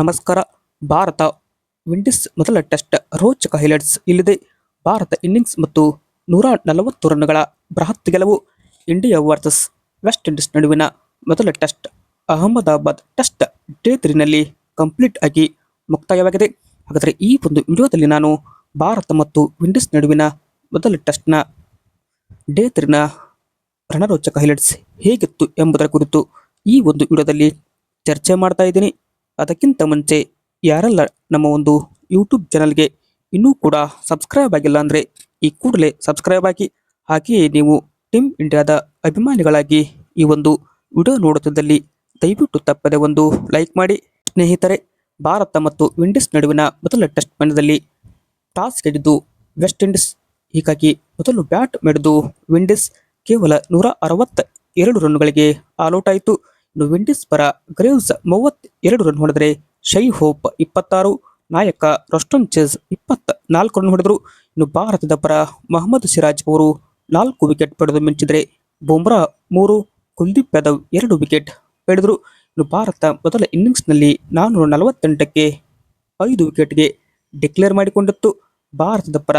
ನಮಸ್ಕಾರ. ಭಾರತ ವಿಂಡೀಸ್ ಮೊದಲ ಟೆಸ್ಟ್ ರೋಚಕ ಹೈಲೈಟ್ಸ್. ಇಲ್ಲಿದೆ ಭಾರತ ಇನ್ನಿಂಗ್ಸ್ ಮತ್ತು ನೂರ ನಲವತ್ತು ರನ್ಗಳ ಬೃಹತ್ ಗೆಲುವು. ಇಂಡಿಯಾ ವರ್ಸಸ್ ವೆಸ್ಟ್ ಇಂಡೀಸ್ ನಡುವಿನ ಮೊದಲ ಟೆಸ್ಟ್ ಅಹಮದಾಬಾದ್ ಟೆಸ್ಟ್ ಡೇ ತ್ರೀನಲ್ಲಿ ಕಂಪ್ಲೀಟ್ ಆಗಿ ಮುಕ್ತಾಯವಾಗಿದೆ. ಹಾಗಾದರೆ ಈ ಒಂದು ವಿಡಿಯೋದಲ್ಲಿ ನಾನು ಭಾರತ ಮತ್ತು ವಿಂಡೀಸ್ ನಡುವಿನ ಮೊದಲ ಟೆಸ್ಟ್ನ ಡೇ ತ್ರೀನ ರಣರೋಚಕ ಹೈಲೈಟ್ಸ್ ಹೇಗಿತ್ತು ಎಂಬುದರ ಕುರಿತು ಈ ಒಂದು ವಿಡಿಯೋದಲ್ಲಿ ಚರ್ಚೆ ಮಾಡ್ತಾ ಇದ್ದೀನಿ. ಅದಕ್ಕಿಂತ ಮುಂಚೆ ಯಾರೆಲ್ಲ ನಮ್ಮ ಒಂದು ಯೂಟ್ಯೂಬ್ ಚಾನಲ್ಗೆ ಇನ್ನೂ ಕೂಡ ಸಬ್ಸ್ಕ್ರೈಬ್ ಆಗಿಲ್ಲ ಅಂದರೆ ಈ ಕೂಡಲೇ ಸಬ್ಸ್ಕ್ರೈಬ್ ಆಗಿ, ಹಾಗೆಯೇ ನೀವು ಟೀಮ್ ಇಂಡಿಯಾದ ಅಭಿಮಾನಿಗಳಾಗಿ ಈ ಒಂದು ವಿಡಿಯೋ ನೋಡುತ್ತಿದ್ದಲ್ಲಿ ದಯವಿಟ್ಟು ತಪ್ಪದೆ ಒಂದು ಲೈಕ್ ಮಾಡಿ. ಸ್ನೇಹಿತರೆ, ಭಾರತ ಮತ್ತು ವಿಂಡೀಸ್ ನಡುವಿನ ಮೊದಲ ಟೆಸ್ಟ್ ಪಂದ್ಯದಲ್ಲಿ ಟಾಸ್ ಗೆದ್ದು ವೆಸ್ಟ್ ಇಂಡೀಸ್ ಹೀಗಾಗಿ ಮೊದಲು ಬ್ಯಾಟ್ ಮೆಡೆದು ವಿಂಡೀಸ್ ಕೇವಲ ನೂರ ಅರವತ್ತ ಎರಡು ರನ್ಗಳಿಗೆ ಆಲ್ಔಟ್ ಆಯಿತು. ಇನ್ನು ವಿಂಡೀಸ್ ಪರ ಗ್ರೇವ್ಸ್ ಮೂವತ್ತೆರಡು ರನ್ ಹೊಡೆದರೆ ಶೈ ಹೋಪ್ ಇಪ್ಪತ್ತಾರು, ನಾಯಕ ರೊಸ್ಟನ್ ಚೆಸ್ ಇಪ್ಪತ್ತ ನಾಲ್ಕು ರನ್ ಹೊಡೆದರು. ಇನ್ನು ಭಾರತದ ಪರ ಮೊಹಮ್ಮದ್ ಸಿರಾಜ್ ಅವರು ನಾಲ್ಕು ವಿಕೆಟ್ ಪಡೆದು ಮಿಂಚಿದರೆ ಬುಮ್ರಾ ಮೂರು, ಕುಲ್ದೀಪ್ ಯಾದವ್ ಎರಡು ವಿಕೆಟ್ ಪಡೆದರು ಇನ್ನು ಭಾರತ ಮೊದಲ ಇನ್ನಿಂಗ್ಸ್ನಲ್ಲಿ ನಾನ್ನೂರ ನಲವತ್ತೆಂಟಕ್ಕೆ ಐದು ವಿಕೆಟ್ಗೆ ಡಿಕ್ಲೇರ್ ಮಾಡಿಕೊಂಡಿತ್ತು. ಭಾರತದ ಪರ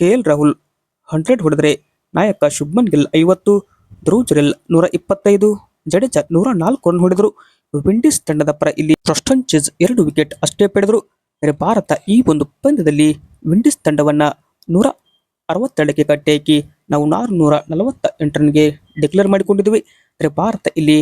ಕೆ ಎಲ್ ರಾಹುಲ್ ಹಂಡ್ರೆಡ್ ಹೊಡೆದರೆ ನಾಯಕ ಶುಭ್ಮನ್ ಗಿಲ್ ಐವತ್ತು ಧ್ರುವ್ ಜುರೆಲ್ ನೂರ ಇಪ್ಪತ್ತೈದು. ಜಡೇಜಾ ನೂರ ನಾಲ್ಕು ರನ್ ಹೊಡೆದರು. ವಿಂಡೀಸ್ ತಂಡದ ಪರ ಇಲ್ಲಿ ಪ್ರಸ್ಟನ್ ಚೇಜ್ ಎರಡು ವಿಕೆಟ್ ಅಷ್ಟೇ ಪಡೆದರು. ಭಾರತ ಈ ಒಂದು ಪಂದ್ಯದಲ್ಲಿ ವಿಂಡೀಸ್ ತಂಡವನ್ನ ನೂರ ಅರವತ್ತೆರಡಕ್ಕೆ ಕಟ್ಟಿ ನಾವು ನಾರುನೂರ ನಲವತ್ತ ಎಂಟು ರನ್ಗೆ ಡಿಕ್ಲೇರ್ ಮಾಡಿಕೊಂಡಿದ್ವಿ ಆದರೆ ಭಾರತ ಇಲ್ಲಿ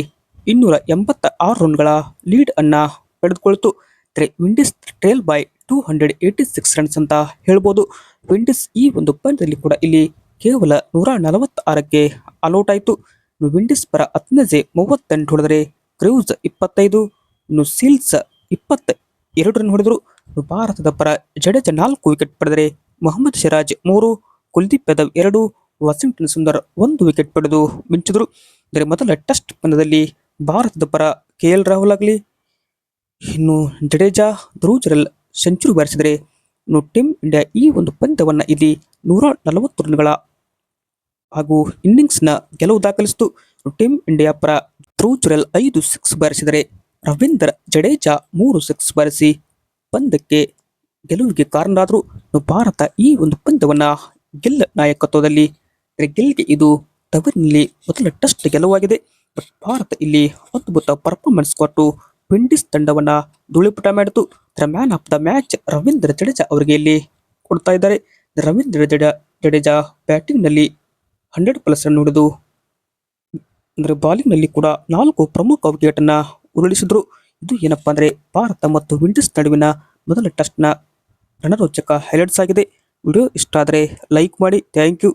ಇನ್ನೂರ ಎಂಬತ್ತ ಆರು ರನ್ಗಳ ಲೀಡ್ ಅನ್ನ ಪಡೆದುಕೊಳ್ತು. ಅಂದರೆ Windies trail by two hundred eighty six runs ಅಂತ ಹೇಳ್ಬೋದು. ವಿಂಡೀಸ್ ಈ ಒಂದು ಪಂದ್ಯದಲ್ಲಿ ಕೂಡ ಇಲ್ಲಿ ಕೇವಲ ನೂರ ನಲವತ್ತಾರಕ್ಕೆ ಆಲ್ಔಟ್ ಆಯಿತು. ವಿಂಡೀಸ್ ಪರ ಅತ್ನಜೆ ಮೂವತ್ತೆಂಟು ಹೊಡೆದರೆ ಕ್ರೂಸ್ ಇಪ್ಪತ್ತೈದು ಇನ್ನು ಸೀಲ್ಸ್ ಇಪ್ಪತ್ತ ಎರಡು ರನ್ ಹೊಡೆದರು ಭಾರತದ ಪರ ಜಡೇಜಾ ನಾಲ್ಕು ವಿಕೆಟ್ ಪಡೆದರೆ ಮೊಹಮ್ಮದ್ ಸಿರಾಜ್ ಮೂರು, ಕುಲ್ದೀಪ್ ಯಾದವ್ ಎರಡು, ವಾಷಿಂಗ್ಟನ್ ಸುಂದರ್ ಒಂದು ವಿಕೆಟ್ ಪಡೆದು ಮಿಂಚಿದರು. ಅಂದರೆ ಮೊದಲ ಟೆಸ್ಟ್ ಪಂದ್ಯದಲ್ಲಿ ಭಾರತದ ಪರ ಕೆ ಎಲ್ ರಾಹುಲ್ ಆಗಲಿ, ಇನ್ನು ಜಡೇಜಾ ಧ್ರುವಜರಲ್ ಜುರೆಲ್ ಸೆಂಚುರಿ ಬಾರಿಸಿದರೆ ಇನ್ನು ಟೀಮ್ ಇಂಡಿಯಾ ಈ ಒಂದು ಪಂದ್ಯವನ್ನು ಇಲ್ಲಿ ನೂರ ನಲವತ್ತು ರನ್ಗಳ ಹಾಗೂ ಇನ್ನಿಂಗ್ಸ್ನ ಗೆಲುವು ದಾಖಲಿಸಿತು. ಟೀಮ್ ಇಂಡಿಯಾ ಪರ ಧ್ರುವ್ ಐದು ಸಿಕ್ಸ್ ಬಾರಿಸಿದರೆ ರವೀಂದ್ರ ಜಡೇಜಾ ಮೂರು ಸಿಕ್ಸ್ ಬಾರಿಸಿ ಪಂದ್ಯಕ್ಕೆ ಗೆಲುವಿಗೆ ಕಾರಣರಾದರು. ಭಾರತ ಈ ಒಂದು ಪಂದ್ಯವನ್ನು ಗಿಲ್ ನಾಯಕತ್ವದಲ್ಲಿ ಗಿಲ್ಗೆ ಇದು ತವರಿನಲ್ಲಿ ಮೊದಲ ಟೆಸ್ಟ್ ಗೆಲುವಾಗಿದೆ. ಭಾರತ ಇಲ್ಲಿ ಅದ್ಭುತ ಪರ್ಫಾರ್ಮೆನ್ಸ್ ಕೊಟ್ಟು ವಿಂಡೀಸ್ ತಂಡವನ್ನ ಧೂಳಿಪುಟ ಮಾಡಿತು. ಇದರ man of the match Ravindra Jadeja ಅವರಿಗೆ ಇಲ್ಲಿ ಕೊಡ್ತಾ ಇದ್ದಾರೆ. ರವೀಂದ್ರ ಜಡೇಜಾ ಬ್ಯಾಟಿಂಗ್ನಲ್ಲಿ ಹಂಡ್ರೆಡ್ ಪ್ಲಸ್ ರನ್ ಹೊಡೆದು, ಅಂದರೆ ಬಾಲಿಂಗ್ನಲ್ಲಿ ಕೂಡ ನಾಲ್ಕು ಪ್ರಮುಖ ವಿಕೆಟನ್ನು ಉರುಳಿಸಿದ್ರು. ಇದು ಏನಪ್ಪಾ ಅಂದರೆ ಭಾರತ ಮತ್ತು ವಿಂಡೀಸ್ ನಡುವಿನ ಮೊದಲ ಟೆಸ್ಟ್ನ ರಣರೋಚಕ ಹೈಲೈಟ್ಸ್ ಆಗಿದೆ. ವಿಡಿಯೋ ಇಷ್ಟ ಆದರೆ ಲೈಕ್ ಮಾಡಿ, ಥ್ಯಾಂಕ್ ಯು.